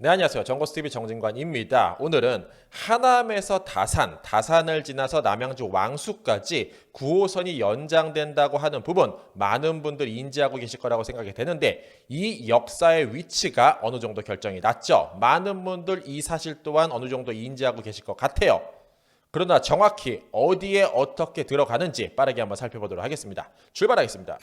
네, 안녕하세요. 정보스TV 정진관입니다. 오늘은 하남에서 다산, 다산을 지나서 남양주 왕수까지 9호선이 연장된다고 하는 부분 많은 분들이 인지하고 계실 거라고 생각이 되는데 이 역사의 위치가 어느 정도 결정이 났죠. 많은 분들 이 사실 또한 어느 정도 인지하고 계실 것 같아요. 그러나 정확히 어디에 어떻게 들어가는지 빠르게 한번 살펴보도록 하겠습니다. 출발하겠습니다.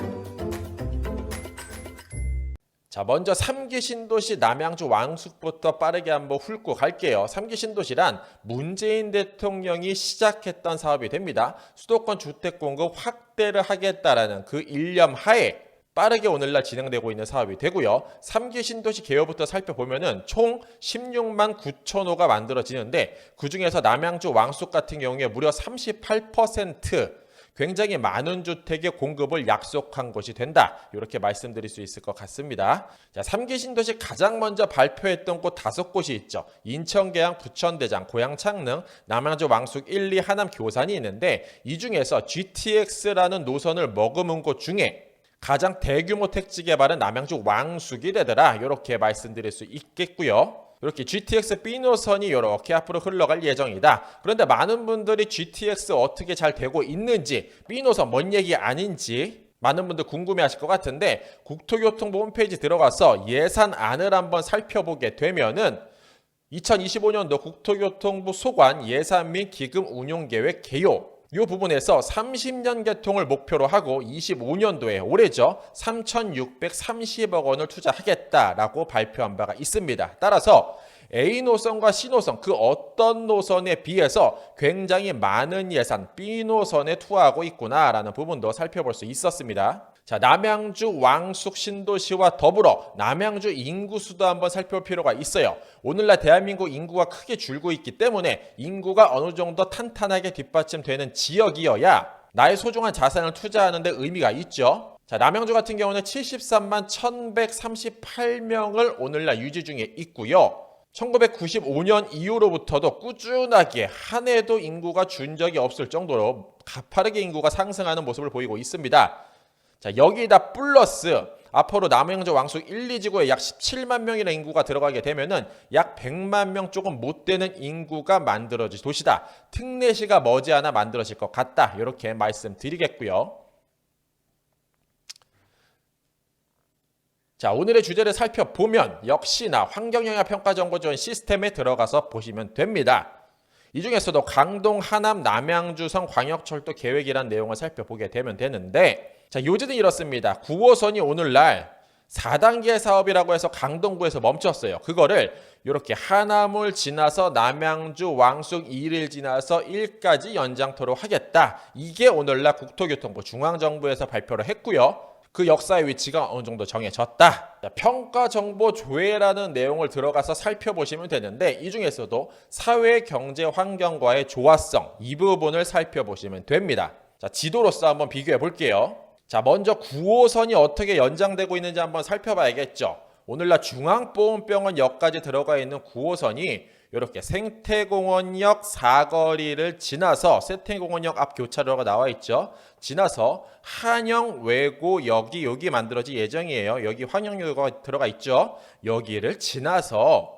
자, 먼저 3기 신도시 남양주 왕숙부터 빠르게 한번 훑고 갈게요. 3기 신도시란 문재인 대통령이 시작했던 사업이 됩니다. 수도권 주택 공급 확대를 하겠다라는 그 일념 하에 빠르게 오늘날 진행되고 있는 사업이 되고요. 3기 신도시 개요부터 살펴보면은 총 16만 9천 호가 만들어지는데 그 중에서 남양주 왕숙 같은 경우에 무려 38% 굉장히 많은 주택의 공급을 약속한 것이 된다. 이렇게 말씀드릴 수 있을 것 같습니다. 자, 3기 신도시 가장 먼저 발표했던 곳 다섯 곳이 있죠. 인천, 계양, 부천, 대장, 고양, 창릉, 남양주, 왕숙, 1, 2, 하남, 교산이 있는데 이 중에서 GTX라는 노선을 머금은 곳 중에 가장 대규모 택지 개발은 남양주 왕숙이 되더라. 이렇게 말씀드릴 수 있겠고요. 이렇게 GTX B 노선이 이렇게 앞으로 흘러갈 예정이다. 그런데 많은 분들이 GTX 어떻게 잘 되고 있는지 B 노선 뭔 얘기 아닌지 많은 분들 궁금해하실 것 같은데 국토교통부 홈페이지 들어가서 예산안을 한번 살펴보게 되면은 2025년도 국토교통부 소관 예산 및 기금 운용 계획 개요 이 부분에서 30년 개통을 목표로 하고 25년도에 올해죠 3,630억 원을 투자하겠다라고 발표한 바가 있습니다. 따라서 A 노선과 C 노선 그 어떤 노선에 비해서 굉장히 많은 예산 B 노선에 투하하고 있구나라는 부분도 살펴볼 수 있었습니다. 자, 남양주 왕숙 신도시와 더불어 남양주 인구 수도 한번 살펴볼 필요가 있어요. 오늘날 대한민국 인구가 크게 줄고 있기 때문에 인구가 어느 정도 탄탄하게 뒷받침되는 지역이어야 나의 소중한 자산을 투자하는데 의미가 있죠. 자, 남양주 같은 경우는 73만 1138명을 오늘날 유지 중에 있고요. 1995년 이후로부터도 꾸준하게 한 해도 인구가 준 적이 없을 정도로 가파르게 인구가 상승하는 모습을 보이고 있습니다. 자, 여기다 플러스 앞으로 남양주 왕숙 1, 2지구에 약 17만 명이나 인구가 들어가게 되면은 약 100만 명 조금 못 되는 인구가 만들어질 도시다. 특례시가 머지않아 만들어질 것 같다. 이렇게 말씀드리겠고요. 자, 오늘의 주제를 살펴보면 역시나 환경영향평가정보 지원 시스템에 들어가서 보시면 됩니다. 이 중에서도 강동, 하남, 남양주성 광역철도 계획이란 내용을 살펴보게 되면 되는데 자, 요지는 이렇습니다. 9호선이 오늘날 4단계 사업이라고 해서 강동구에서 멈췄어요. 그거를 이렇게 하남을 지나서 남양주 왕숙 2를 지나서 1까지 연장토록 하겠다. 이게 오늘날 국토교통부 중앙정부에서 발표를 했고요. 그 역사의 위치가 어느 정도 정해졌다. 자, 평가 정보 조회라는 내용을 들어가서 살펴보시면 되는데 이 중에서도 사회, 경제, 환경과의 조화성 이 부분을 살펴보시면 됩니다. 자, 지도로서 한번 비교해 볼게요. 자, 먼저 9호선이 어떻게 연장되고 있는지 한번 살펴봐야겠죠. 오늘날 중앙보험병원역까지 들어가 있는 9호선이 이렇게 생태공원역 사거리를 지나서 생태공원역 앞 교차로가 나와 있죠. 지나서 한영 외고역이 여기 만들어질 예정이에요. 여기 환영역이 들어가 있죠. 여기를 지나서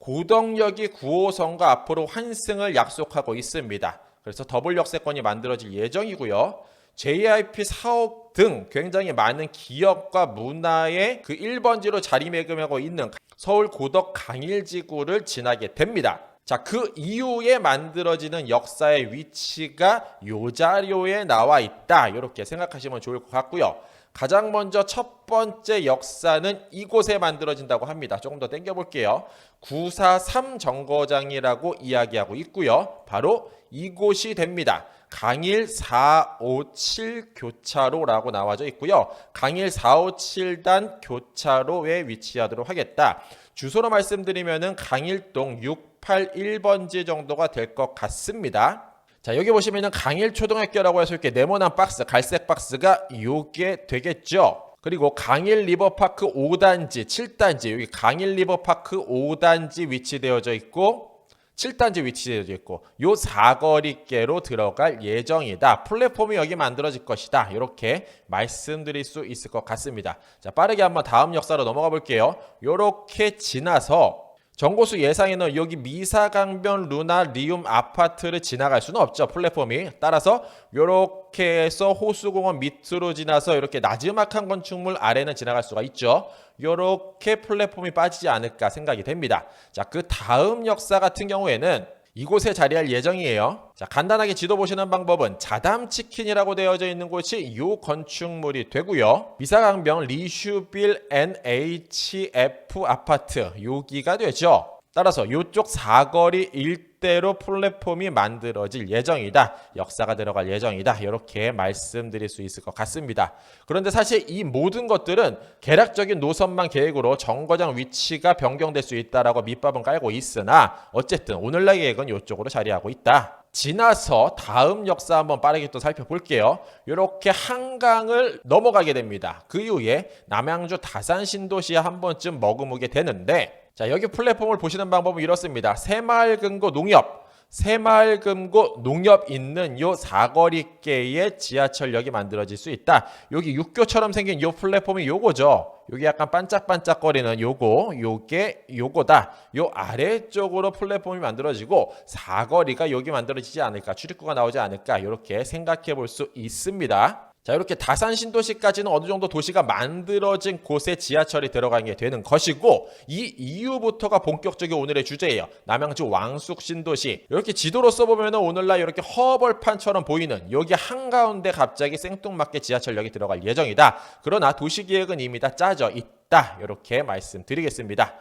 고덕역이 9호선과 앞으로 환승을 약속하고 있습니다. 그래서 더블 역세권이 만들어질 예정이고요. JIP 사업 등 굉장히 많은 기업과 문화의 그 1번지로 자리매김하고 있는 서울 고덕 강일지구를 지나게 됩니다. 자, 그 이후에 만들어지는 역사의 위치가 요 자료에 나와 있다. 이렇게 생각하시면 좋을 것 같고요. 가장 먼저 첫 번째 역사는 이곳에 만들어진다고 합니다. 조금 더 땡겨 볼게요. 943 정거장이라고 이야기하고 있고요. 바로 이곳이 됩니다. 강일 457 교차로라고 나와져 있고요. 강일 457단 교차로에 위치하도록 하겠다. 주소로 말씀드리면은 강일동 681번지 정도가 될 것 같습니다. 자, 여기 보시면은 강일 초등학교라고 해서 이렇게 네모난 박스, 갈색 박스가 요게 되겠죠. 그리고 강일 리버파크 5단지, 7단지, 여기 강일 리버파크 5단지 위치되어져 있고 7단지 위치되어 있고 요 사거리께로 들어갈 예정이다. 플랫폼이 여기 만들어질 것이다. 이렇게 말씀드릴 수 있을 것 같습니다. 자, 빠르게 한번 다음 역사로 넘어가 볼게요. 요렇게 지나서 정보수 예상에는 여기 미사강변 루나 리움 아파트를 지나갈 수는 없죠 플랫폼이. 따라서 이렇게 해서 호수공원 밑으로 지나서 이렇게 나지막한 건축물 아래는 지나갈 수가 있죠. 이렇게 플랫폼이 빠지지 않을까 생각이 됩니다. 자 그 다음 역사 같은 경우에는 이곳에 자리할 예정이에요. 자, 간단하게 지도 보시는 방법은 자담 치킨이라고 되어져 있는 곳이 이 건축물이 되고요. 미사강병 리슈빌 NHF 아파트 여기가 되죠. 따라서 이쪽 사거리 일대로 플랫폼이 만들어질 예정이다. 역사가 들어갈 예정이다. 이렇게 말씀드릴 수 있을 것 같습니다. 그런데 사실 이 모든 것들은 개략적인 노선만 계획으로 정거장 위치가 변경될 수 있다라고 밑밥은 깔고 있으나 어쨌든 오늘날 계획은 이쪽으로 자리하고 있다. 지나서 다음 역사 한번 빠르게 또 살펴볼게요. 이렇게 한강을 넘어가게 됩니다. 그 이후에 남양주 다산 신도시에 한 번쯤 머금게 되는데 자, 여기 플랫폼을 보시는 방법은 이렇습니다. 새마을금고 농협, 새마을금고 농협 있는 요 사거리께에 지하철역이 만들어질 수 있다. 여기 육교처럼 생긴 요 플랫폼이 요거죠. 여기 약간 반짝반짝거리는 요거, 요게 요거다. 요 아래쪽으로 플랫폼이 만들어지고 사거리가 여기 만들어지지 않을까, 출입구가 나오지 않을까 이렇게 생각해 볼 수 있습니다. 자 이렇게 다산 신도시까지는 어느 정도 도시가 만들어진 곳에 지하철이 들어가게 되는 것이고 이 이후부터가 본격적인 오늘의 주제예요. 남양주 왕숙 신도시 이렇게 지도로 써보면 오늘날 이렇게 허벌판처럼 보이는 여기 한가운데 갑자기 생뚱맞게 지하철역이 들어갈 예정이다. 그러나 도시계획은 이미 다 짜져 있다. 이렇게 말씀드리겠습니다.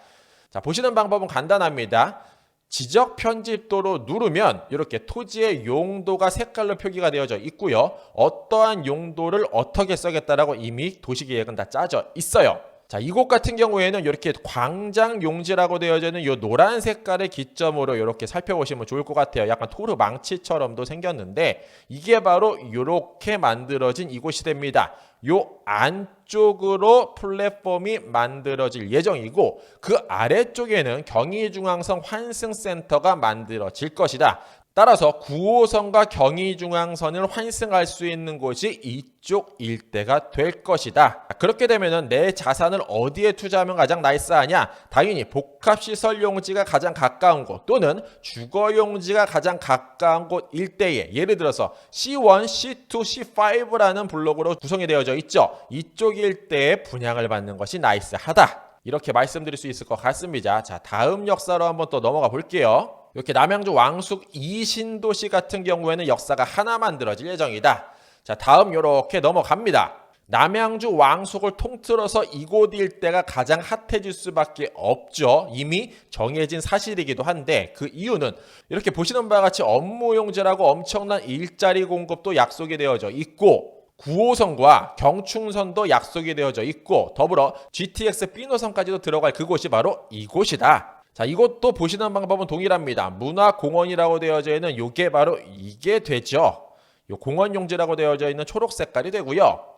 자 보시는 방법은 간단합니다. 지적 편집도로 누르면 이렇게 토지의 용도가 색깔로 표기가 되어져 있고요. 어떠한 용도를 어떻게 써겠다라고 이미 도시계획은 다 짜져 있어요. 자, 이곳 같은 경우에는 이렇게 광장 용지라고 되어져 있는 이 노란 색깔을 기점으로 이렇게 살펴보시면 좋을 것 같아요. 약간 토르 망치처럼도 생겼는데 이게 바로 이렇게 만들어진 이곳이 됩니다. 요 안쪽으로 플랫폼이 만들어질 예정이고 그 아래쪽에는 경의중앙선 환승센터가 만들어질 것이다. 따라서 9호선과 경의중앙선을 환승할 수 있는 곳이 이쪽 일대가 될 것이다. 그렇게 되면 내 자산을 어디에 투자하면 가장 나이스하냐? 당연히 복합시설 용지가 가장 가까운 곳 또는 주거 용지가 가장 가까운 곳 일대에 예를 들어서 C1, C2, C5라는 블록으로 구성이 되어져 있죠. 이쪽 일대에 분양을 받는 것이 나이스하다. 이렇게 말씀드릴 수 있을 것 같습니다. 자, 다음 역사로 한번 또 넘어가 볼게요. 이렇게 남양주 왕숙 이신도시 같은 경우에는 역사가 하나 만들어질 예정이다. 자, 다음 이렇게 넘어갑니다. 남양주 왕숙을 통틀어서 이곳 일대가 가장 핫해질 수밖에 없죠. 이미 정해진 사실이기도 한데 그 이유는 이렇게 보시는 바와 같이 업무용제라고 엄청난 일자리 공급도 약속이 되어져 있고 9호선과 경충선도 약속이 되어져 있고 더불어 GTX B노선까지도 들어갈 그곳이 바로 이곳이다. 자, 이것도 보시는 방법은 동일합니다. 문화공원이라고 되어져 있는 요게 바로 이게 되죠. 요 공원용지라고 되어져 있는 초록 색깔이 되고요.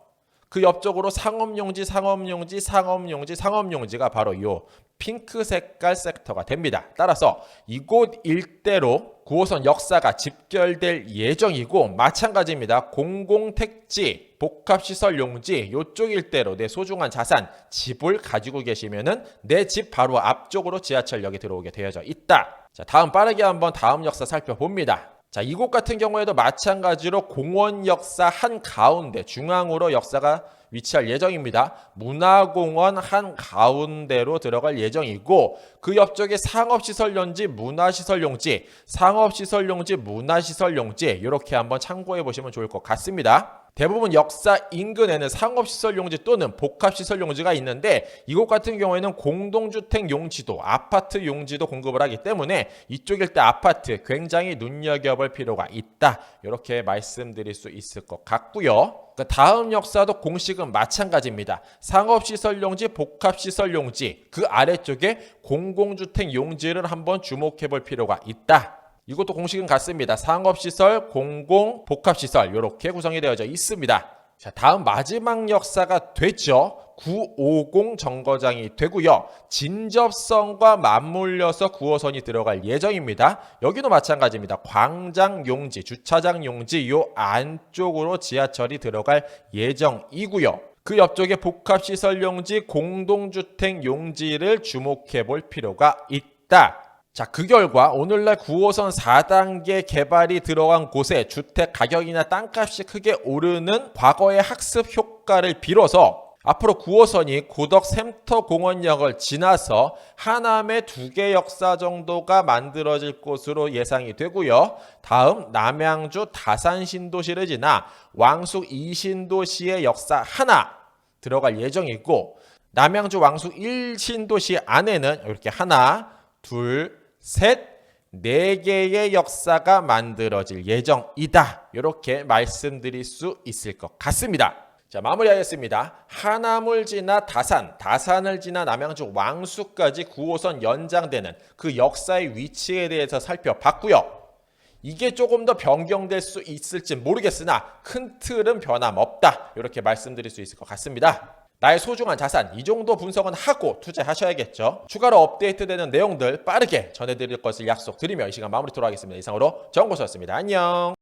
그 옆쪽으로 상업용지, 상업용지, 상업용지, 상업용지가 바로 요 핑크 색깔 섹터가 됩니다. 따라서 이곳 일대로 9호선 역사가 집결될 예정이고 마찬가지입니다. 공공택지, 복합시설 용지 요쪽 일대로 내 소중한 자산, 집을 가지고 계시면은 내 집 바로 앞쪽으로 지하철역이 들어오게 되어져 있다. 자, 다음 빠르게 한번 다음 역사 살펴봅니다. 자, 이곳 같은 경우에도 마찬가지로 공원 역사 한 가운데 중앙으로 역사가 위치할 예정입니다. 문화공원 한 가운데로 들어갈 예정이고 그 옆쪽에 상업시설 용지, 문화시설 용지, 상업시설 용지, 문화시설 용지 이렇게 한번 참고해 보시면 좋을 것 같습니다. 대부분 역사 인근에는 상업시설 용지 또는 복합시설 용지가 있는데 이곳 같은 경우에는 공동주택 용지도 아파트 용지도 공급을 하기 때문에 이쪽 일대 아파트 굉장히 눈여겨볼 필요가 있다. 이렇게 말씀드릴 수 있을 것 같고요. 그 다음 역사도 공식은 마찬가지입니다. 상업시설 용지, 복합시설 용지 그 아래쪽에 공공주택 용지를 한번 주목해 볼 필요가 있다. 이것도 공식은 같습니다. 상업시설, 공공, 복합시설 이렇게 구성이 되어져 있습니다. 자, 다음 마지막 역사가 됐죠. 950 정거장이 되고요. 진접선과 맞물려서 9호선이 들어갈 예정입니다. 여기도 마찬가지입니다. 광장 용지, 주차장 용지 요 안쪽으로 지하철이 들어갈 예정이고요. 그 옆쪽에 복합시설 용지, 공동주택 용지를 주목해 볼 필요가 있다. 자, 그 결과 오늘날 9호선 4단계 개발이 들어간 곳에 주택 가격이나 땅값이 크게 오르는 과거의 학습 효과를 빌어서 앞으로 9호선이 고덕 샘터 공원역을 지나서 하남의 두 개 역사 정도가 만들어질 것으로 예상이 되고요. 다음 남양주 다산 신도시를 지나 왕숙 이신도시의 역사 하나 들어갈 예정이고 남양주 왕숙 1신도시 안에는 이렇게 하나, 둘, 셋, 네 개의 역사가 만들어질 예정이다. 이렇게 말씀드릴 수 있을 것 같습니다. 자, 마무리하겠습니다. 하남을 지나 다산, 다산을 지나 남양주 왕수까지 9호선 연장되는 그 역사의 위치에 대해서 살펴봤고요. 이게 조금 더 변경될 수 있을지 모르겠으나 큰 틀은 변함없다. 이렇게 말씀드릴 수 있을 것 같습니다. 나의 소중한 자산 이 정도 분석은 하고 투자하셔야겠죠. 추가로 업데이트되는 내용들 빠르게 전해드릴 것을 약속드리며 이 시간 마무리 토록 하겠습니다. 이상으로 정고수였습니다. 안녕.